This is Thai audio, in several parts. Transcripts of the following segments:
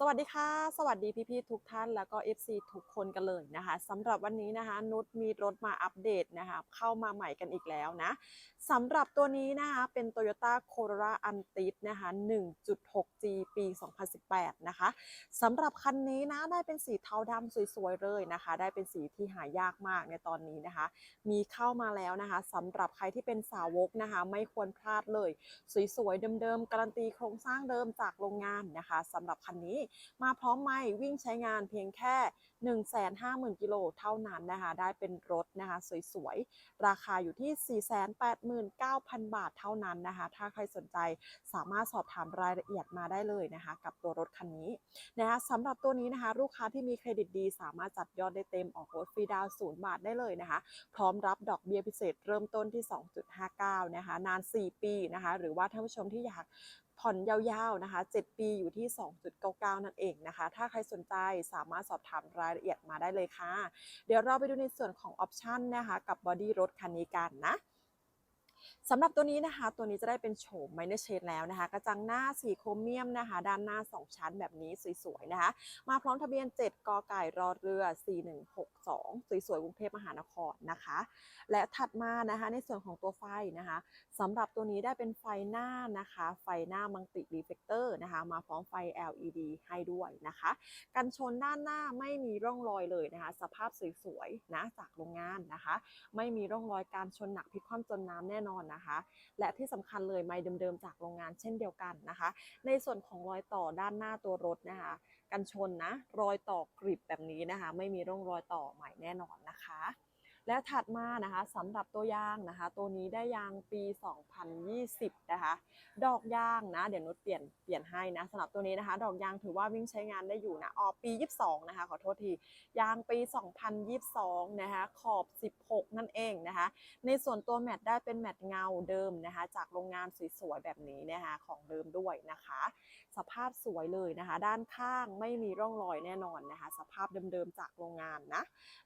สวัสดีค่ะ สวัสดีพี่ๆทุกท่านแล้วก็ FC ทุกคนกันเลยนะคะสำหรับวันนี้นะคะนุชมีรถมาอัปเดตนะคะเข้ามาใหม่กันอีกแล้วนะสำหรับตัวนี้นะคะเป็น Toyota Corolla Antis นะคะ 1.6G ปี 2018 นะคะสำหรับคันนี้นะได้เป็นสีเทาดำสวยๆเลยนะคะ ได้เป็นสีที่หายากมากในตอนนี้นะคะ มีเข้ามาแล้วนะคะสำหรับใครที่เป็นสาวกนะคะ ไม่ควรพลาดเลย สวยๆเดิมๆการันตีโครงสร้างเดิมจากโรงงานนะคะสำหรับคันนี้มาพร้อมไม่วิ่งใช้งานเพียงแค่ 150,000 กิโลเท่านั้นนะคะ ได้เป็นรถนะคะ สวยๆ ราคาอยู่ที่ 489,000 บาทเท่านั้นนะคะ ถ้าใครสนใจสามารถสอบถามรายละเอียดมาได้เลยนะคะ กับตัวรถคันนี้นะคะสำหรับตัวนี้นะคะ ลูกค้าที่มีเครดิตดี สามารถจัดยอดได้เต็มออกรถฟรีดาวศูนย์บาทได้เลยนะคะ พร้อมรับดอกเบี้ยพิเศษเริ่มต้นที่ 2.59 นะคะ นาน 4 ปีนะคะ หรือว่าท่านผู้ชมที่อยาก ผ่อนยาวๆนะคะ 7 ปีอยู่ที่ 2.99 นั่นเองนะคะ ถ้าใครสนใจสามารถสอบถามรายละเอียดมาได้เลยค่ะ เดี๋ยวเราไปดูในส่วนของออปชันนะคะ กับบอดี้รถคันนี้กันนะ สำหรับตัวนี้นะคะ ตัวนี้จะได้เป็นโฉมไมเนอร์เชนแล้วนะคะ กระจังหน้าสีโครเมียมนะคะ ด้านหน้า 2 ชั้นแบบนี้สวยๆนะคะ มาพร้อมทะเบียน 7 กไก่รอเรือ 4162 สวยๆกรุงเทพมหานครนะคะ และถัดมานะคะในส่วนของตัวไฟนะคะสำหรับตัวนี้ได้เป็นไฟหน้านะคะ ไฟหน้ามังติรีเฟกเตอร์นะคะ มาพร้อมไฟ LED ให้ด้วยนะคะ กันชนด้านหน้าไม่มีร่องรอยเลยนะคะ สภาพสวยๆนะจากโรงงานนะคะ ไม่มีร่องรอยการชนหนักพลิกคว่ำจนน้ำแน่นอนนะคะ และที่สำคัญเลยไม่เดิมๆจากโรงงานเช่นเดียวกันนะคะ ในส่วนของรอยต่อด้านหน้าตัวรถนะคะ กันชนนะรอยต่อกริบแบบนี้นะคะ ไม่มีร่องรอยต่อใหม่แน่นอนนะคะ และถัดมานะคะสำหรับตัวยางนะคะ ตัวนี้ได้ยางปี 2020 นะคะ ดอกยางนะ เดี๋ยวนุชเปลี่ยนเปลี่ยนให้นะสำหรับตัวนี้นะคะ ดอกยางถือว่าวิ่งใช้งานได้อยู่นะออปี 22 นะคะ ขอโทษที ยางปี 2022 นะคะ ขอบ 16 นั่นเองนะคะ ในส่วนตัวแมตต์ได้เป็นแมตต์เงาเดิมนะคะ จากโรงงานสวยๆแบบนี้นะคะของเดิมด้วยนะคะ สภาพสวยเลยนะคะ ด้านข้างไม่มีร่องรอยแน่นอนนะคะ สภาพเดิมๆจากโรงงานนะ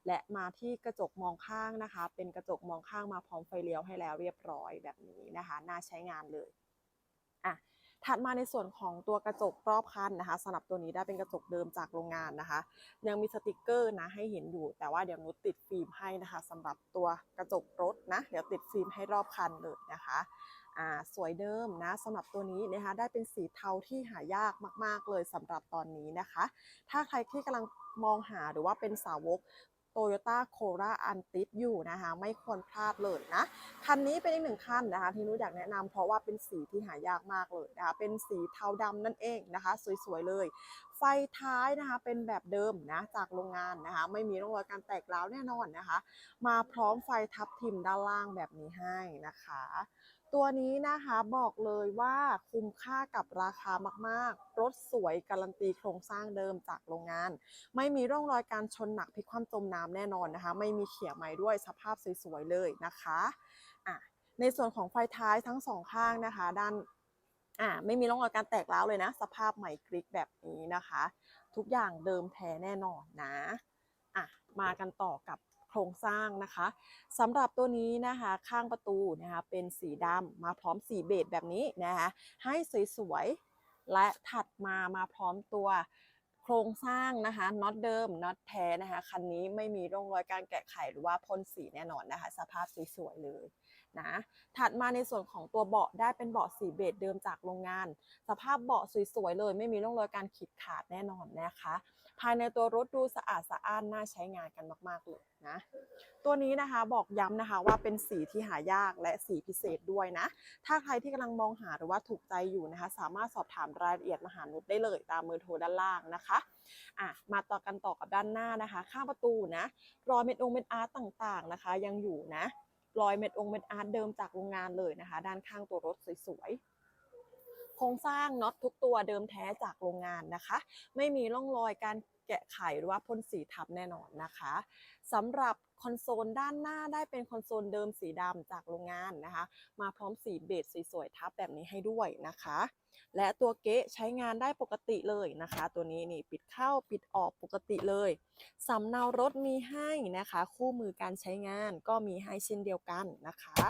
และมาที่กระจกมองข้างนะคะ เป็นกระจกมองข้างมาพร้อมไฟเลี้ยวให้แล้วเรียบร้อยแบบนี้นะคะน่าใช้งานเลยอะถัดมาในส่วนของตัวกระจกรอบคันนะคะสำหรับตัวนี้ได้เป็นกระจกเดิมจากโรงงานนะคะ ยังมีสติกเกอร์นะให้เห็นอยู่ แต่ว่าเดี๋ยวนุชติดฟิล์มให้นะคะสำหรับตัวกระจกรถนะเดี๋ยวติดฟิล์มให้รอบคันเลยนะคะอ่าสวยเดิมนะสำหรับตัวนี้นะคะได้เป็นสีเทาที่หายากมาก ๆเลยสำหรับตอนนี้นะคะ ถ้าใครที่กำลังมองหาหรือว่าเป็นสาวก Toyota Corolla Antis อยู่นะคะ ไม่ควรพลาดเลยนะ คันนี้เป็นอีกหนึ่งคันนะคะ ที่นุ้ยอยากแนะนำเพราะว่าเป็นสีที่หายากมากเลยนะคะ เป็นสีเทาดำนั่นเองนะคะ สวยๆเลย ไฟท้ายนะคะเป็นแบบเดิมนะจากโรงงานนะคะ ไม่มีร่องรอยการแตกร้าวแน่นอนนะคะ มาพร้อมไฟทับทิมด้านล่างแบบนี้ให้นะคะ ตัวนี้นะคะบอกเลยว่าคุ้มค่ากับราคามากๆ รถสวยการันตีโครงสร้างเดิมจากโรงงาน ไม่มีร่องรอยการชนหนักพลิกคว่ำจมน้ำแน่นอนนะคะ ไม่มีเขี่ยไม้ด้วยสภาพสวยๆเลยนะคะอะในส่วนของไฟท้ายทั้งสองข้างนะคะ ด้านอ่าไม่มีร่องรอยการแตกร้าวเลยนะ สภาพใหม่กริกแบบนี้นะคะ ทุกอย่างเดิมแท้แน่นอนนะอะมากันต่อกับ โครงสร้างนะคะสำหรับตัวนี้นะคะข้างประตูนะคะเป็นสีดำมาพร้อมสีเบจแบบนี้นะคะให้สวยๆและถัดมามาพร้อมตัวโครงสร้างนะคะน็อตเดิมน็อตแท้นะคะคันนี้ไม่มีร่องรอยการแกะไขหรือว่าพ่นสีแน่นอนนะคะ สภาพสวยๆเลยนะถัดมาในส่วนของตัวเบาะได้เป็นเบาะสีเบจเดิมจากโรงงาน สภาพเบาะสวยๆเลย ไม่มีร่องรอยการขีดขาดแน่นอนนะคะ ภายในตัวรถดูสะอาดสะอ้านน่าใช้งานกันมากๆเลยนะตัวนี้นะคะบอกย้ำนะคะว่าเป็นสีที่หายากและสีพิเศษด้วยนะ ถ้าใครที่กำลังมองหาหรือว่าถูกใจอยู่นะคะ สามารถสอบถามรายละเอียดมาหานุชได้เลยตามเบอร์โทรด้านล่างนะคะอะมาต่อกันต่อกับด้านหน้านะคะ ข้างประตูนะรอยเม็ดองเม็ดอาร์ตต่างๆนะคะ ยังอยู่นะรอยเม็ดองเม็ดอาร์ตเดิมจากโรงงานเลยนะคะ ด้านข้างตัวรถสวยๆ ครงสร้างน็อตทุกตัวเดิมแท้จากโรงงานนะคะ ไม่มีร่องรอยการแกะไขหรือว่าพ่นสีทับแน่นอนนะคะสำหรับคอนโซลด้านหน้าได้เป็นคอนโซลเดิมสีดำจากโรงงานนะคะ มาพร้อมสีเบจสวยๆทับแบบนี้ให้ด้วยนะคะ และตัวเก๊ะใช้งานได้ปกติเลยนะคะ ตัวนี้นี่ปิดเข้าปิดออกปกติเลยสำเนารถมีให้นะคะ คู่มือการใช้งานก็มีให้เช่นเดียวกันนะคะ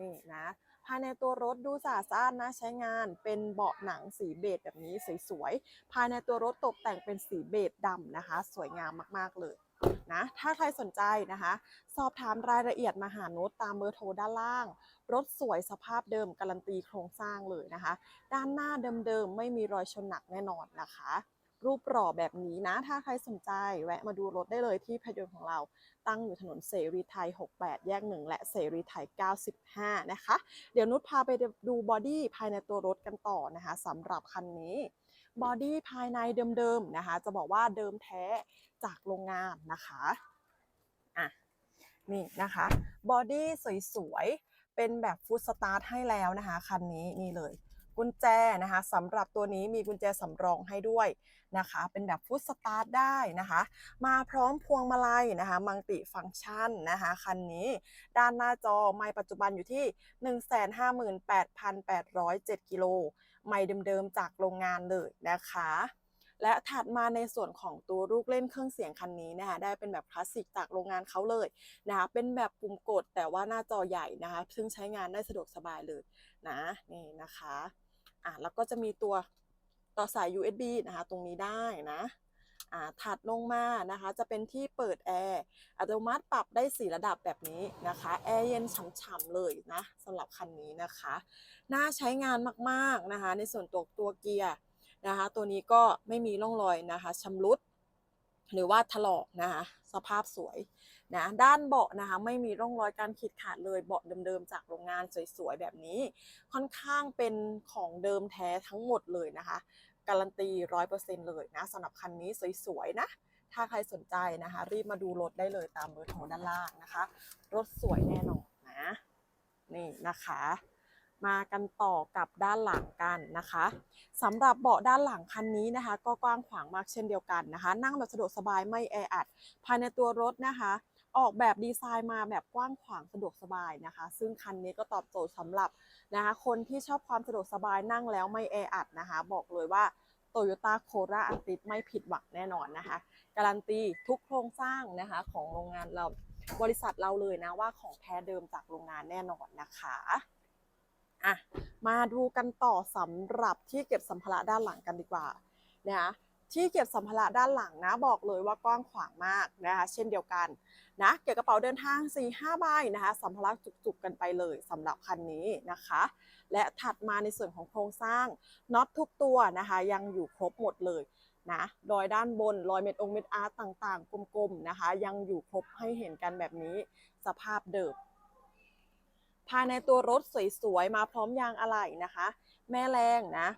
นี่นะ ภายในตัวรถดูสะอาดสะอ้านนะใช้งานเป็นเบาะหนังสีเบจแบบนี้สวยๆ ภายในตัวรถตกแต่งเป็นสีเบจดำนะคะ สวยงามมากๆเลยนะถ้าใครสนใจนะคะ สอบถามรายละเอียดมาหาโนุชตามเบอร์โทรด้านล่าง รถสวยสภาพเดิมการันตีโครงสร้างเลยนะคะ ด้านหน้าเดิมๆ ไม่มีรอยชนหนักแน่นอนนะคะ รูปหล่อแบบนี้นะ ถ้าใครสนใจแวะมาดูรถได้เลยที่พยนต์ของเรา ตั้งอยู่ถนนเสรีไทย 68 แยก 1 และเสรีไทย 95 นะคะ เดี๋ยวนุชพาไปดูบอดี้ภายในตัวรถกันต่อนะคะสำหรับคันนี้บอดี้ภายในเดิมๆนะคะ จะบอกว่าเดิมแท้จากโรงงานนะคะอะนี่นะคะบอดี้สวยๆ เป็นแบบฟุตสตาร์ทให้แล้วนะคะ คันนี้นี่เลย กุญแจนะคะสำหรับตัวนี้มีกุญแจสำรองให้ด้วยนะคะ เป็นแบบฟุตสตาร์ทได้นะคะ มาพร้อมพวงมาลัยนะคะ มังติฟังก์ชันนะคะคันนี้ ด้านหน้าจอไม่ปัจจุบันอยู่ที่ 158,807 กิโล ไม่เดิมๆจากโรงงานเลยนะคะและถัดมาในส่วนของตัวลูกเล่นเครื่องเสียงคันนี้นะคะได้เป็นแบบคลาสสิกจากโรงงานเขาเลยนะคะเป็นแบบปุ่มกดแต่ว่าหน้าจอใหญ่นะคะ ซึ่งใช้งานได้สะดวกสบายเลยนะนี่นะคะ อะแล้วก็จะมีตัวต่อสาย USB นะคะตรงนี้ได้นะอ่าถัดลงมานะคะจะเป็นที่เปิดแอร์อัตโนมัติปรับได้ 4 ระดับแบบนี้นะคะแอร์เย็นฉ่ำๆเลยนะสำหรับคันนี้นะคะน่าใช้งานมากๆนะคะในส่วนตัวตัวเกียร์นะคะตัวนี้ก็ไม่มีร่องรอยนะคะชำรุดหรือว่าถลอกนะคะสภาพสวย นะด้านเบาะนะคะไม่มีร่องรอยการขีดขาดเลยเบาะเดิมๆจากโรงงานสวยๆแบบนี้ ค่อนข้างเป็นของเดิมแท้ทั้งหมดเลยนะคะ การันตีร้อยเปอร์เซ็นต์เลยนะสำหรับคันนี้สวยๆนะถ้าใครสนใจนะคะ รีบมาดูรถได้เลยตามเบอร์โทรด้านล่างนะคะ รถสวยแน่นอนนะนี่นะคะ มากันต่อกับด้านหลังกันนะคะสำหรับเบาะด้านหลังคันนี้นะคะ ก็กว้างขวางมากเช่นเดียวกันนะคะ นั่งแบบสะดวกสบายไม่แออัด ภายในตัวรถนะคะ ออกแบบดีไซน์มาแบบกว้างขวางสะดวกสบายนะคะ ซึ่งคันนี้ก็ตอบโจทย์สำหรับนะคะคนที่ชอบความสะดวกสบายนั่งแล้วไม่แออัดนะคะ บอกเลยว่า Toyota Corolla a n t i ไม่ผิดหวังแน่นอนนะคะ การันตีทุกโครงสร้างนะคะของโรงงานเราบริษัทเราเลยนะว่าของแท้เดิมจากโรงงานแน่นอนนะคะอะมาดูกันต่อสำหรับที่เก็บสัมภาระด้านหลังกันดีกว่านะคะ ที่เก็บสัมภาระด้านหลังนะบอกเลยว่ากว้างขวางมากนะคะเช่นเดียวกันนะเก็บกระเป๋าเดินทาง 4-5 ใบนะคะสัมภาระจุกๆกันไปเลยสำหรับคันนี้นะคะ และถัดมาในส่วนของโครงสร้างน็อตทุกตัวนะคะ ยังอยู่ครบหมดเลยนะรอยด้านบนรอยเม็ดองเม็ดอาร์ตต่างๆ กลมๆนะคะ ยังอยู่ครบให้เห็นกันแบบนี้สภาพเดิมภายในตัวรถสวยๆ มาพร้อมยางอะไหล่นะคะ แม่แรงนะ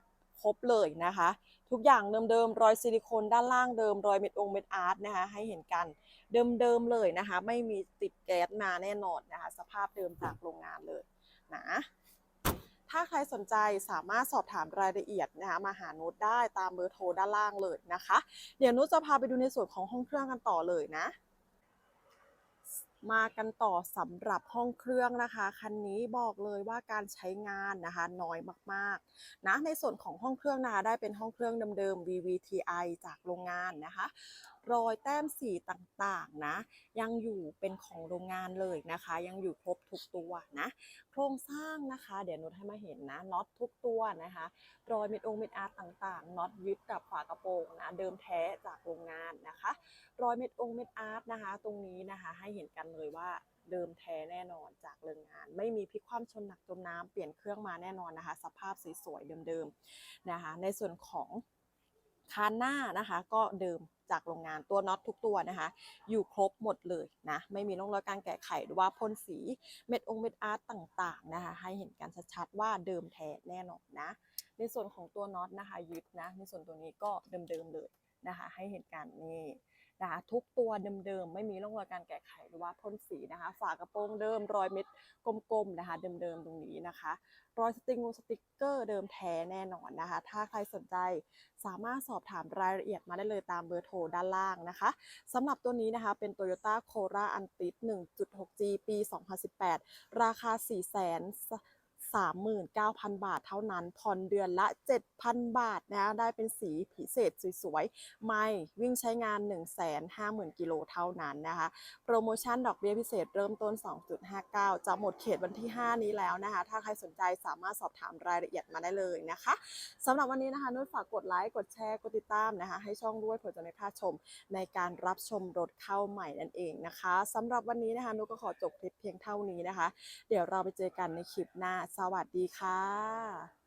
ครบเลยนะคะ ทุกอย่างเดิมๆรอยซิลิโคนด้านล่างเดิมรอยเม็ดองเม็ดอาร์ตนะคะให้เห็นกันเดิมๆเลยนะคะ ไม่มีติดแก๊สมาแน่นอนนะคะ สภาพเดิมจากโรงงานเลยนะถ้าใครสนใจสามารถสอบถามรายละเอียดนะคะมาหาโน้ตได้ตามเบอร์โทรด้านล่างเลยนะคะ เดี๋ยวนุชจะพาไปดูในส่วนของห้องเครื่องกันต่อเลยนะ มากันต่อสำหรับห้องเครื่องนะคะ คันนี้บอกเลยว่าการใช้งานนะคะน้อยมากๆนะในส่วนของห้องเครื่องนะคะได้เป็นห้องเครื่องเดิมๆ VVTi จากโรงงานนะคะ รอยแต้มสีต่างๆนะ ยังอยู่เป็นของโรงงานเลยนะคะ ยังอยู่ครบทุกตัวนะ โครงสร้างนะคะ เดี๋ยวนุชให้มาเห็นนะน็อตทุกตัวนะคะ รอยเม็ดองเม็ดอาร์ตต่างๆน็อตยึดกับฝากระโปรงนะเดิมแท้จากโรงงานนะคะ รอยเม็ดองเม็ดอาร์ตนะคะ ตรงนี้นะคะให้เห็นกันเลยว่าเดิมแท้แน่นอนจากโรงงาน ไม่มีพลิกคว่ำชนหนักจมน้ำเปลี่ยนเครื่องมาแน่นอนนะคะ สภาพสวยๆเดิมๆนะคะ ในส่วนของ คานหน้านะคะก็เดิมจากโรงงานตัวน็อตทุกตัวนะคะ อยู่ครบหมดเลยนะ ไม่มีร่องรอยการแกะไขหรือว่าพ่นสีเม็ดองเม็ดอาร์ตต่างๆนะคะ ให้เห็นกันชัดๆว่าเดิมแท้แน่นอนนะ ในส่วนของตัวน็อตนะคะยึดนะ ในส่วนตัวนี้ก็เดิมๆเลยนะคะ ให้เห็นกันนี่ นะคะทุกตัวเดิมๆไม่มีร่องรอยการแกะไขหรือว่าพ่นสีนะคะ ฝากระโปรงเดิมรอยเม็ดกลมๆนะคะ เดิมๆตรงนี้นะคะ รอยสติงสติกเกอร์เดิมแท้แน่นอนนะคะ ถ้าใครสนใจสามารถสอบถามรายละเอียดมาได้เลยตามเบอร์โทรด้านล่างนะคะสำหรับตัวนี้นะคะเป็น Toyota Corolla Antis 1.6G ปี 2018 ราคา4 4 39,000 บาทเท่านั้น ผ่อนเดือนละ 7,000 บาทนะได้เป็นสีพิเศษสวยๆ ไม่วิ่งใช้งาน 150,000 กิโลเท่านั้นนะคะ โปรโมชั่นดอกเบี้ยพิเศษเริ่มต้น 2.59 จะหมดเขตวันที่ 5 นี้แล้วนะคะ ถ้าใครสนใจสามารถสอบถามรายละเอียดมาได้เลยนะคะสำหรับวันนี้นะคะนุ่นฝากกดไลค์กดแชร์กดติดตามนะคะ ให้ช่องด้วยเผื่อจะไม่พลาดชม ในการรับชมรถเข้าใหม่นั่นเองนะคะสำหรับวันนี้นะคะนุ่นก็ขอจบคลิปเพียงเท่านี้นะคะ เดี๋ยวเราไปเจอกันในคลิปหน้าสวัสดีค่ะ